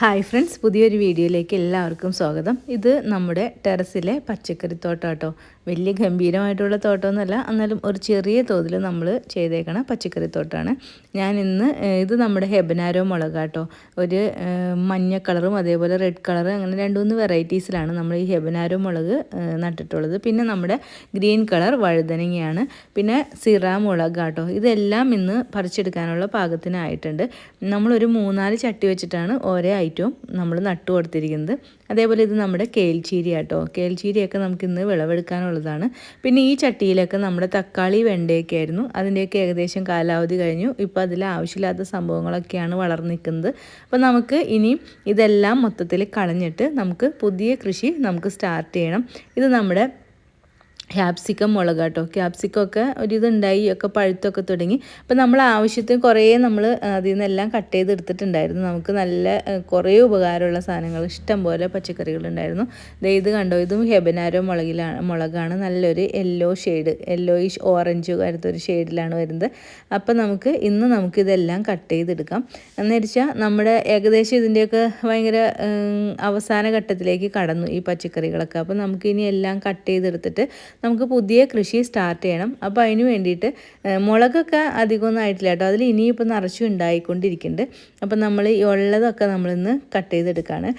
Hi friends പുതിയൊരു വീഡിയോയിലേക്ക് എല്ലാവർക്കും സ്വാഗതം. ഇത് നമ്മുടെ ടെറസിലെ പച്ചക്കറിത്തോട്ടം കേട്ടോ. വലിയ ഗംഭീരമായിട്ടുള്ള തോട്ടമൊന്നുമല്ല. എന്നാലും ഒരു ചെറിയ തോതിൽ നമ്മൾ ചെയ്തേക്കണ പച്ചക്കറി തോട്ടമാണ് ഞാൻ ഇന്ന് ഇത് നമ്മുടെ ഹെബനാരോ മുളക് കേട്ടോ ഒരു മഞ്ഞ കളറും അതേപോലെ റെഡ് കളറും അങ്ങനെ രണ്ട് മൂന്ന് വെറൈറ്റീസിലാണ് നമ്മൾ ഈ ഹെബനാരോ മുളക് നട്ടിട്ടുള്ളത്. പിന്നെ നമ്മുടെ ഗ്രീൻ കളർ വഴുതനങ്ങയാണ്. പിന്നെ സിറ മുളക് കേട്ടോ ഇതെല്ലാം ഇന്ന് പറിച്ചെടുക്കാനുള്ള പാകത്തിനായിട്ടുണ്ട്. നമ്മളൊരു മൂന്നാൽ ചട്ടി വെച്ചിട്ടാണ് ഓരോ ഐറ്റവും നമ്മൾ നട്ടു കൊടുത്തിരിക്കുന്നത് അതേപോലെ ഇത് നമ്മുടെ കേൽച്ചീരി കേട്ടോ കേൽച്ചീരിയൊക്കെ നമുക്ക് ഇന്ന് വിളവെടുക്കാനുള്ളതാണ്. പിന്നെ ഈ ചട്ടിയിലൊക്കെ നമ്മുടെ തക്കാളി വെണ്ടയൊക്കെ ആയിരുന്നു. അതിന്റെയൊക്കെ ഏകദേശം കാലാവധി കഴിഞ്ഞു. ഇപ്പോൾ അതിൽ ആവശ്യമില്ലാത്ത സംഭവങ്ങളൊക്കെയാണ് വളർന്നു നിൽക്കുന്നത്. അപ്പോൾ നമുക്ക് ഇനി ഇതെല്ലാം മൊത്തത്തിൽ കളഞ്ഞിട്ട് നമുക്ക് പുതിയ കൃഷി നമുക്ക് സ്റ്റാർട്ട് ചെയ്യണം. ഇത് നമ്മുടെ ക്യാപ്സിക്കം മുളക് കേട്ടോ ക്യാപ്സിക്കം ഒക്കെ ഒരിതുണ്ടായി ഒക്കെ പഴുത്തൊക്കെ തുടങ്ങി. അപ്പം നമ്മൾ ആവശ്യത്തിന് കുറേ നമ്മൾ അതിൽ നിന്നെല്ലാം കട്ട് ചെയ്തെടുത്തിട്ടുണ്ടായിരുന്നു. നമുക്ക് നല്ല കുറേ ഉപകാരമുള്ള സാധനങ്ങൾ ഇഷ്ടം പോലെ പച്ചക്കറികളുണ്ടായിരുന്നു ഇത് കണ്ടോ? ഇതും ഹെബനാരോ മുളകിലാണ് മുളകാണ്. നല്ലൊരു യെല്ലോ ഷെയ്ഡ് യെല്ലോയിഷ് ഓറഞ്ച് ഒരു ഷെയ്ഡിലാണ് വരുന്നത്. അപ്പം നമുക്ക് ഇന്ന് നമുക്കിതെല്ലാം കട്ട് ചെയ്തെടുക്കാം. എന്ന് വെച്ചാൽ നമ്മുടെ ഏകദേശം ഇതിന്റെയൊക്കെ ഭയങ്കര അവസാന ഘട്ടത്തിലേക്ക് കടന്നു ഈ പച്ചക്കറികളൊക്കെ. അപ്പം നമുക്കിനി എല്ലാം കട്ട് ചെയ്തെടുത്തിട്ട് നമുക്ക് പുതിയ കൃഷി സ്റ്റാർട്ട് ചെയ്യണം. അപ്പോൾ അതിന് വേണ്ടിയിട്ട് മുളകൊക്കെ അധികമൊന്നും ആയിട്ടില്ല കേട്ടോ. അതിൽ ഇനിയിപ്പോൾ നിറച്ചു ഉണ്ടായിക്കൊണ്ടിരിക്കുന്നുണ്ട്. അപ്പം നമ്മൾ ഈ ഉള്ളതൊക്കെ നമ്മളിന്ന് കട്ട് ചെയ്തെടുക്കുകയാണ്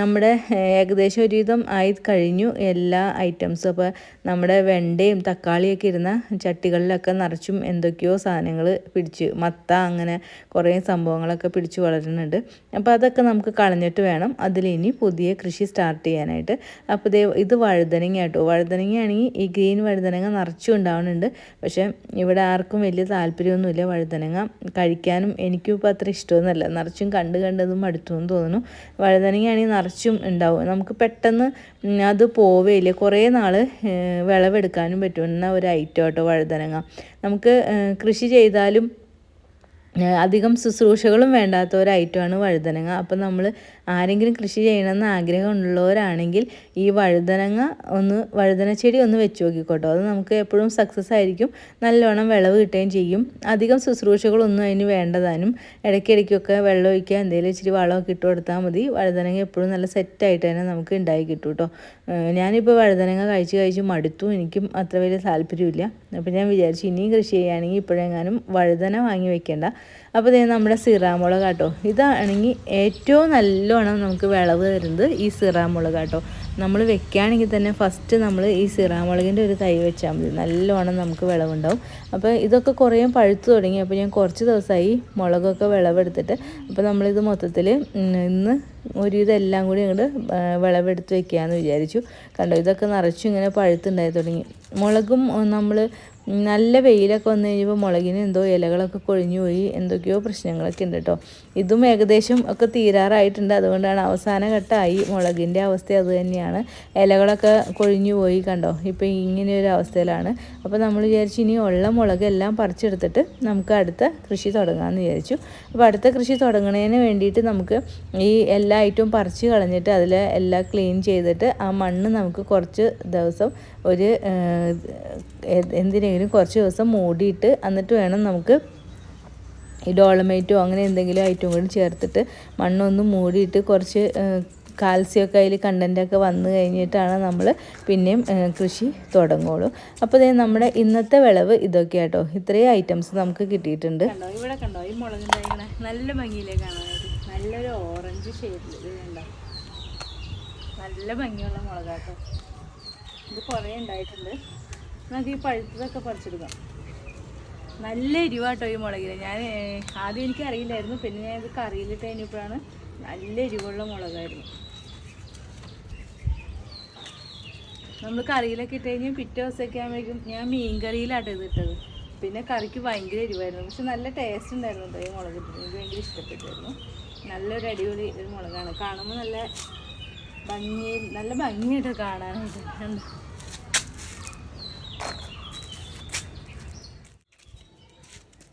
നമ്മുടെ ഏകദേശം ഒരുവിധം ആയി കഴിഞ്ഞു എല്ലാ ഐറ്റംസും അപ്പോൾ നമ്മുടെ വെണ്ടയും തക്കാളിയൊക്കെ ഇരുന്ന ചട്ടികളിലൊക്കെ നിറച്ചും എന്തൊക്കെയോ സാധനങ്ങൾ പിടിച്ച് മത്ത അങ്ങനെ കുറേ സംഭവങ്ങളൊക്കെ പിടിച്ച് വളരുന്നുണ്ട്. അപ്പോൾ അതൊക്കെ നമുക്ക് കളഞ്ഞിട്ട് വേണം അതിലിനി പുതിയ കൃഷി സ്റ്റാർട്ട് ചെയ്യാനായിട്ട്. അപ്പോൾ ഇത് വഴുതനങ്ങ കേട്ടോ. വഴുതനങ്ങയാണെങ്കിൽ ഈ ഗ്രീൻ വഴുതനങ്ങ നിറച്ചും ഉണ്ടാവുന്നുണ്ട്. പക്ഷേ ഇവിടെ ആർക്കും വലിയ താല്പര്യമൊന്നുമില്ല വഴുതനങ്ങ കഴിക്കാനും. എനിക്കും ഇപ്പോൾ അത്ര ഇഷ്ടമൊന്നുമല്ല. നിറച്ചും കണ്ട് കണ്ടതും മടുത്തുമെന്ന് തോന്നുന്നു. വഴുതനങ്ങയാണെങ്കിൽ നിറച്ചും ഉണ്ടാവും. നമുക്ക് പെട്ടെന്ന് അത് പോവേ ഇല്ല കുറേ നാൾ വിളവെടുക്കാനും പറ്റുന്ന ഒരു ഐറ്റം കേട്ടോ വഴുതനങ്ങ. നമുക്ക് കൃഷി ചെയ്താലും അധികം ശുശ്രൂഷകളും വേണ്ടാത്ത ഒരു ഐറ്റമാണ് വഴുതനങ്ങ. അപ്പം നമ്മൾ ആരെങ്കിലും കൃഷി ചെയ്യണമെന്ന് ആഗ്രഹമുള്ളവരാണെങ്കിൽ ഈ വഴുതനങ്ങ ഒന്ന് വഴുതന ചെടി ഒന്ന് വെച്ച് നോക്കിക്കോട്ടോ. അത് നമുക്ക് എപ്പോഴും സക്സസ് ആയിരിക്കും. നല്ലോണം വിളവ് കിട്ടുകയും ചെയ്യും. അധികം ശുശ്രൂഷകളൊന്നും അതിന് വേണ്ടതാനും ഇടയ്ക്കിടയ്ക്കൊക്കെ വെള്ളം ഒഴിക്കുക എന്തെങ്കിലും ഇച്ചിരി വളമൊക്കെ ഇട്ട് കൊടുത്താൽ മതി. വഴുതനങ്ങ എപ്പോഴും നല്ല സെറ്റായിട്ട് തന്നെ നമുക്ക് ഉണ്ടായി കിട്ടും കേട്ടോ. ഞാനിപ്പോൾ വഴുതനങ്ങ കഴിച്ച് കഴിച്ച് മടുത്തു. എനിക്കും അത്ര വലിയ താല്പര്യമില്ല അപ്പോൾ ഞാൻ വിചാരിച്ചു ഇനിയും കൃഷി ചെയ്യുകയാണെങ്കിൽ ഇപ്പോഴെങ്ങാനും വഴുതന വാങ്ങി വെക്കേണ്ട. അപ്പോൾ ഇത് നമ്മുടെ സിറാമുളക് കേട്ടോ ഇതാണെങ്കിൽ ഏറ്റവും നല്ലോണം നമുക്ക് വിളവ് തരുന്നത് ഈ സിറാമുളക് കേട്ടോ നമ്മൾ വെക്കുകയാണെങ്കിൽ തന്നെ ഫസ്റ്റ് നമ്മൾ ഈ സിറാമുളകിന്റെ ഒരു തൈ വെച്ചാൽ മതി. നല്ലോണം നമുക്ക് വിളവുണ്ടാവും. അപ്പോൾ ഇതൊക്കെ കുറേ പഴുത്തു തുടങ്ങി. അപ്പോൾ ഞാൻ കുറച്ച് ദിവസമായി മുളകൊക്കെ വിളവെടുത്തിട്ട് അപ്പോൾ നമ്മളിത് മൊത്തത്തിൽ ഇന്ന് ഒരു ഇതെല്ലാം കൂടി അങ്ങോട്ട് വിളവെടുത്ത് വെക്കുകയെന്ന് വിചാരിച്ചു. കണ്ടോ? ഇതൊക്കെ നിറച്ചും ഇങ്ങനെ പഴുത്തുണ്ടായി തുടങ്ങി. മുളകും നമ്മൾ നല്ല വെയിലൊക്കെ വന്നു കഴിഞ്ഞപ്പോൾ മുളകിന് എന്തോ ഇലകളൊക്കെ കൊഴിഞ്ഞു പോയി എന്തൊക്കെയോ പ്രശ്നങ്ങളൊക്കെ ഉണ്ട് കേട്ടോ ഇതും ഏകദേശം ഒക്കെ തീരാറായിട്ടുണ്ട്. അതുകൊണ്ടാണ് അവസാന ഘട്ടമായി മുളകിന്റെ അവസ്ഥ അത് തന്നെയാണ്. ഇലകളൊക്കെ കൊഴിഞ്ഞു പോയി കണ്ടോ? ഇപ്പോൾ ഇങ്ങനെ ഒരു അവസ്ഥയിലാണ്. അപ്പോൾ നമ്മൾ വിചാരിച്ചു ഇനി ഉള്ള മുളക് എല്ലാം പറിച്ചെടുത്തിട്ട് നമുക്ക് അടുത്ത കൃഷി തുടങ്ങാമെന്ന് വിചാരിച്ചു. അപ്പോൾ അടുത്ത കൃഷി തുടങ്ങുന്നതിന് വേണ്ടിയിട്ട് നമുക്ക് ഈ എല്ലാ ഐറ്റവും പറിച്ച് കളഞ്ഞിട്ട് അതിൽ എല്ലാം ക്ലീൻ ചെയ്തിട്ട് ആ മണ്ണ് നമുക്ക് കുറച്ച് ദിവസം ഒരു ഏഹ്, എന്തിനെങ്കിലും കുറച്ച് ദിവസം മൂടിയിട്ട് എന്നിട്ട് വേണം നമുക്ക് ഈ ഡോളമേറ്റോ അങ്ങനെ എന്തെങ്കിലും ഐറ്റവും കൂടി ചേർത്തിട്ട് മണ്ണൊന്ന് മൂടിയിട്ട് കുറച്ച് കാൽസ്യമൊക്കെ അതിൽ കണ്ടന്റൊക്കെ വന്നു കഴിഞ്ഞിട്ടാണ് നമ്മൾ പിന്നെയും കൃഷി തുടങ്ങുള്ളൂ. അപ്പോൾ ഇതേ നമ്മുടെ ഇന്നത്തെ വിളവ് ഇതൊക്കെ കേട്ടോ ഇത്രയും ഐറ്റംസ് നമുക്ക് കിട്ടിയിട്ടുണ്ട്. കണ്ടോ? ഇവിടെ കണ്ടോ? ഈ മുളക് നല്ല ഭംഗിയിലേ കാണാനായിട്ട് നല്ലൊരു ഓറഞ്ച് ഷെയ്ഡിൽ ഇത് കണ്ടോ? നല്ല ഭംഗിയുള്ള മുളകാട്ടോ. ഇത് കുറേ ഉണ്ടായിട്ടുണ്ട്. നമുക്ക് ഈ പഴുത്തതൊക്കെ പറിച്ചെടുക്കാം. നല്ല എരിവാട്ടോ ഈ മുളകിൽ ഞാൻ ആദ്യം എനിക്ക് അറിയില്ലായിരുന്നു. പിന്നെ ഞാൻ ഇത് കറിയിലിട്ട് കഴിഞ്ഞപ്പോഴാണ് നല്ല എരിവുള്ള മുളകായിരുന്നു. നമ്മൾ കറിയിലൊക്കെ ഇട്ട് കഴിഞ്ഞാൽ പിറ്റേ ദിവസമൊക്കെ ആകുമ്പോഴേക്കും ഞാൻ മീൻ കറിയിലാട്ടോ ഇത് ഇട്ടത്. പിന്നെ കറിക്ക് ഭയങ്കര എരിവായിരുന്നു. പക്ഷെ നല്ല ടേസ്റ്റ് ഉണ്ടായിരുന്നു കേട്ടോ ഈ മുളക് ഇട്ടിട്ട്. എനിക്ക് ഭയങ്കര ഇഷ്ടപ്പെട്ടായിരുന്നു നല്ലൊരു അടിപൊളി ഒരു മുളകാണ്. കാണുമ്പോൾ നല്ല ഭംഗി നല്ല ഭംഗിയായിട്ട് കാണാനായിട്ട്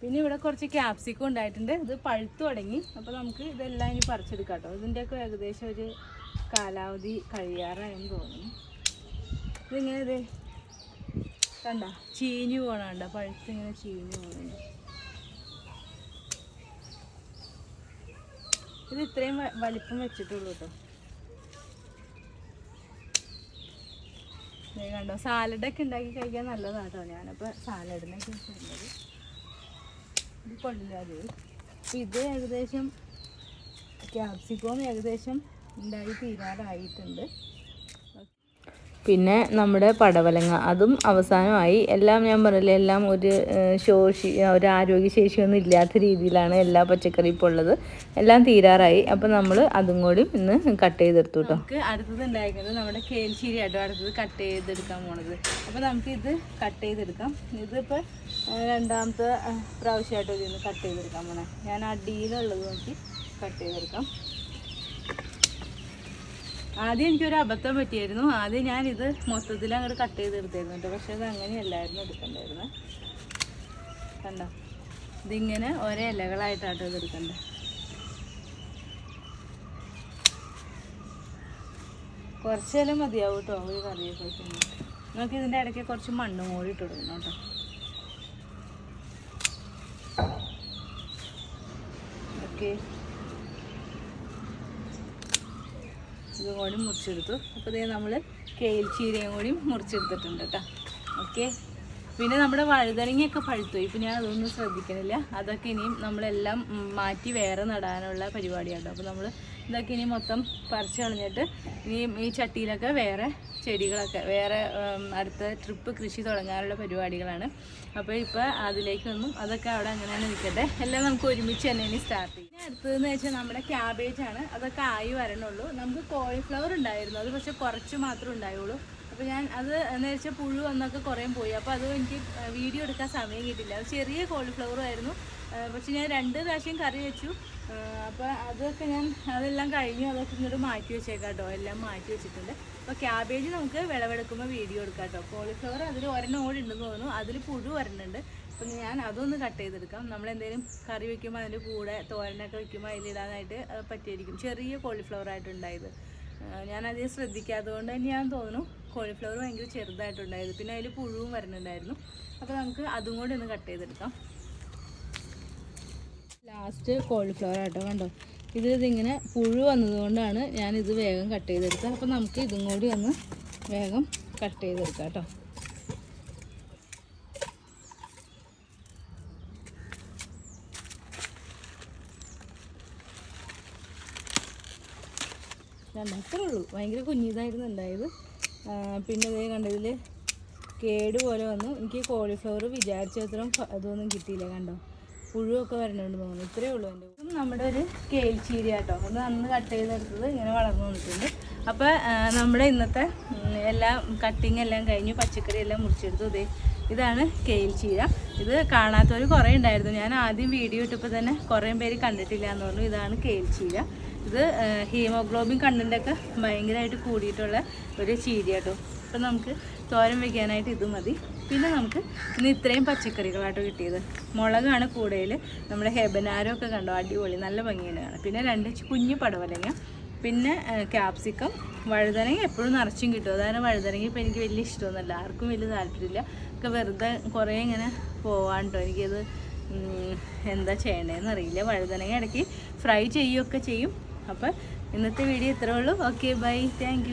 പിന്നെ ഇവിടെ കുറച്ച് ക്യാപ്സിക്കം ഉണ്ടായിട്ടുണ്ട്. ഇത് പഴുത്തു തുടങ്ങി. അപ്പോൾ നമുക്ക് ഇതെല്ലാം ഇനി പറിച്ചെടുക്കാം കേട്ടോ. ഇതിന്റെയൊക്കെ ഏകദേശം ഒരു കാലാവധി കഴിയാറായെന്ന് തോന്നുന്നു. ഇതിങ്ങനെ ഇത് കണ്ട? ചീഞ്ഞു പോകണുണ്ട് പഴുത്തിങ്ങനെ ചീഞ്ഞു പോകുന്നുണ്ട് ഇത് ഇത്രയും വലിപ്പം വെച്ചിട്ടുള്ളൂ കേട്ടോ. കണ്ടോ? സാലഡൊക്കെ ഉണ്ടാക്കി കഴിക്കാൻ നല്ലതാണ് കേട്ടോ. ഞാനപ്പോൾ സാലഡിനൊക്കെ ഇത് കൊള്ളില്ല അത് അപ്പം ഇത് ഏകദേശം ക്യാപ്സിക്കോം ഏകദേശം ഉണ്ടായി തീരാറായിട്ടുണ്ട്. പിന്നെ നമ്മുടെ പടവലങ്ങ. അതും അവസാനമായി. എല്ലാം ഞാൻ പറഞ്ഞില്ല എല്ലാം ഒരു ശോഷി ഒരു ആരോഗ്യശേഷിയൊന്നും ഇല്ലാത്ത രീതിയിലാണ് എല്ലാ പച്ചക്കറി ഇപ്പോൾ ഉള്ളത്. എല്ലാം തീരാറായി. അപ്പം നമ്മൾ അതും കൂടി ഇന്ന് കട്ട് ചെയ്തെടുത്തു കേട്ടോ അടുത്തത് ഉണ്ടായിരിക്കുന്നത് നമ്മുടെ കേൽശ്ശേരി ആട്ടോ. അടുത്തത് കട്ട് ചെയ്തെടുക്കാൻ പോണത്. അപ്പോൾ നമുക്ക് ഇത് കട്ട് ചെയ്തെടുക്കാം. ഇതിപ്പോൾ രണ്ടാമത്തെ പ്രാവശ്യമായിട്ട് ഇതിന്ന് കട്ട് ചെയ്തെടുക്കാൻ പോണേ. ഞാൻ അടിയിലുള്ളത് നോക്കി കട്ട് ചെയ്തെടുക്കാം. ആദ്യം എനിക്കൊരു അബദ്ധം പറ്റിയായിരുന്നു ആദ്യം ഞാൻ ഇത് മൊത്തത്തിൽ അങ്ങോട്ട് കട്ട് ചെയ്ത് എടുത്തായിരുന്നു കേട്ടോ പക്ഷെ അത് അങ്ങനെയല്ലായിരുന്നു എടുക്കണ്ടായിരുന്നു. കണ്ടോ? ഇതിങ്ങനെ ഒരേ ഇലകളായിട്ടാട്ടോ ഇത് എടുക്കണ്ടേ. കുറച്ച് ഇല മതിയാവും കേട്ടോ ഒരു കറിയൊക്കെ വെക്കുന്നത് നമുക്ക് ഇതിന്റെ ഇടയ്ക്ക് കുറച്ച് മണ്ണ് മൂടിയിട്ട് കൊടുക്കണം കേട്ടോ ഓക്കെ. ഇതും കൂടി മുറിച്ചെടുത്തു. അപ്പോൾ ഇതേ നമ്മൾ കേൽ ചീരയും കൂടി മുറിച്ചെടുത്തിട്ടുണ്ട് കേട്ടോ ഓക്കെ. പിന്നെ നമ്മുടെ വഴുതനങ്ങയൊക്കെ പഴുത്തു ഇപ്പം ഞാൻ അതൊന്നും ശ്രദ്ധിക്കണില്ല. അതൊക്കെ ഇനിയും നമ്മളെല്ലാം മാറ്റി വേറെ നടാനുള്ള പരിപാടിയാണ് അപ്പോൾ നമ്മൾ ഇതൊക്കെ ഇനി മൊത്തം പറിച്ച് കളഞ്ഞിട്ട് ഇനി ഈ ചട്ടിയിലൊക്കെ വേറെ ചെടികളൊക്കെ വേറെ അടുത്ത ട്രിപ്പ് കൃഷി തുടങ്ങാനുള്ള പരിപാടികളാണ്. അപ്പോൾ ഇപ്പോൾ അതിലേക്കൊന്നും അതൊക്കെ അവിടെ അങ്ങനെ തന്നെ നിൽക്കട്ടെ. എല്ലാം നമുക്ക് ഒരുമിച്ച് തന്നെ ഇനി സ്റ്റാർട്ട് ചെയ്യും. അടുത്തതെന്ന് വെച്ചാൽ നമ്മുടെ ക്യാബേജ് ആണ്. അതൊക്കെ ആയി വരണുള്ളൂ. നമുക്ക് കോളിഫ്ലവർ ഉണ്ടായിരുന്നു. അത് പക്ഷെ കുറച്ച് മാത്രമേ ഉണ്ടായുള്ളൂ. അപ്പോൾ ഞാൻ അത് എന്ന് വെച്ചാൽ പുഴു വന്നൊക്കെ കുറേ പോയി. അപ്പോൾ അത് എനിക്ക് വീഡിയോ എടുക്കാൻ സമയം കിട്ടില്ല. അത് ചെറിയ കോളിഫ്ലവറും ആയിരുന്നു. പക്ഷെ ഞാൻ രണ്ട് പ്രാവശ്യം കറി വെച്ചു. അപ്പോൾ അതൊക്കെ ഞാൻ അതെല്ലാം കഴിഞ്ഞു അതൊക്കെ ഇങ്ങോട്ട് മാറ്റി വെച്ചേക്കാം കേട്ടോ എല്ലാം മാറ്റി വെച്ചിട്ടുണ്ട്. അപ്പോൾ ക്യാബേജ് നമുക്ക് വിളവെടുക്കുമ്പോൾ വീഡിയോ എടുക്കാം കേട്ടോ കോളിഫ്ലവർ അതിൽ ഒരെണ്ണം കൂടി ഉണ്ടെന്ന് തോന്നുന്നു. അതിൽ പുഴു വരണുണ്ട്. അപ്പം ഞാൻ അതൊന്ന് കട്ട് ചെയ്തെടുക്കാം. നമ്മൾ എന്തെങ്കിലും കറി വെക്കുമ്പോൾ അതിന്റെ കൂടെ തോരനൊക്കെ വെക്കുമ്പോൾ അതിലിടാനായിട്ട് അത് പറ്റിയിരിക്കും. ചെറിയ കോളിഫ്ലവർ ആയിട്ടുണ്ടായത് ഞാൻ ശ്രദ്ധിക്കാത്തത് കൊണ്ട് ഞാൻ തോന്നുന്നു. കോളിഫ്ലവർ ഭയങ്കര ചെറുതായിട്ടുണ്ടായത് പിന്നെ അതിൽ പുഴുവും വരുന്നുണ്ടായിരുന്നു അപ്പോൾ നമുക്ക് അതും കൂടി ഒന്ന് കട്ട് ചെയ്തെടുക്കാം. ലാസ്റ്റ് കോളിഫ്ലവർ ആട്ടോ കണ്ടോ? ഇത് ഇതിങ്ങനെ പുഴു വന്നതുകൊണ്ടാണ് ഇത് വേഗം കട്ട് ചെയ്തെടുത്തത്. അപ്പോൾ നമുക്ക് ഇതും കൂടി ഒന്ന് വേഗം കട്ട് ചെയ്തെടുക്കാം കേട്ടോ. രണ്ടാത്രേ ഉള്ളൂ. ഭയങ്കര കുഞ്ഞിതായിരുന്നു ഉണ്ടായത്. പിന്നെ ഇതേ കണ്ടതിൽ കേട് പോലെ വന്നു. എനിക്ക് കോളിഫ്ലവർ വിചാരിച്ചത്രയും അതൊന്നും കിട്ടിയില്ല കണ്ടോ? പുഴുവൊക്കെ വരണുണ്ട് തോന്നുന്നു. ഇത്രയേ ഉള്ളൂ എന്റെ ഇതും നമ്മുടെ ഒരു കേൽ ചീര കേട്ടോ അത് അന്ന് കട്ട് ചെയ്തെടുത്തത് ഇങ്ങനെ വളർന്നു വന്നിട്ടുണ്ട്. അപ്പോൾ നമ്മുടെ ഇന്നത്തെ എല്ലാ കട്ടിങ് എല്ലാം കഴിഞ്ഞു. പച്ചക്കറി എല്ലാം മുറിച്ചെടുത്തു. ഇതേ ഇതാണ് കേൽ ചീര. ഇത് കാണാത്തവർ കുറേ ഉണ്ടായിരുന്നു. ഞാൻ ആദ്യം വീഡിയോ ഇട്ടപ്പോൾ തന്നെ കുറേ പേര് കണ്ടിട്ടില്ല എന്ന് പറഞ്ഞു. ഇതാണ് കേൽ ചീര. ഇത് ഹീമോഗ്ലോബിൻ കണ്ണിന്റെയൊക്കെ ഭയങ്കരമായിട്ട് കൂടിയിട്ടുള്ള ഒരു ചീര കേട്ടോ അപ്പം നമുക്ക് തോരൻ വയ്ക്കാനായിട്ട് ഇത് മതി. പിന്നെ നമുക്ക് ഇന്ന് ഇത്രയും പച്ചക്കറികളായിട്ട് കിട്ടിയത്. മുളകാണ് കൂടുതൽ നമ്മുടെ ഹെബനാരോ ഒക്കെ കണ്ടോ? അടിപൊളി നല്ല ഭംഗിയാണ് കാണാം പിന്നെ രണ്ട് കുഞ്ഞു പടവലങ്ങ പിന്നെ ക്യാപ്സിക്കം വഴുതനങ്ങ എപ്പോഴും നിറച്ചും കിട്ടും. അതാണ് വഴുതനങ്ങ ഇപ്പോൾ എനിക്ക് വലിയ ഇഷ്ടമൊന്നുമല്ല. ആർക്കും വലിയ താല്പര്യമില്ല. ഒക്കെ വെറുതെ കുറേ ഇങ്ങനെ പോവാണ്ടോ? എനിക്കത് എന്താ ചെയ്യണേന്ന് അറിയില്ല. വഴുതനങ്ങ ഇടയ്ക്ക് ഫ്രൈ ചെയ്യുകയൊക്കെ ചെയ്യും. അപ്പോൾ ഇന്നത്തെ വീഡിയോ ഇത്രേ ഉള്ളൂ. Okay bye. താങ്ക്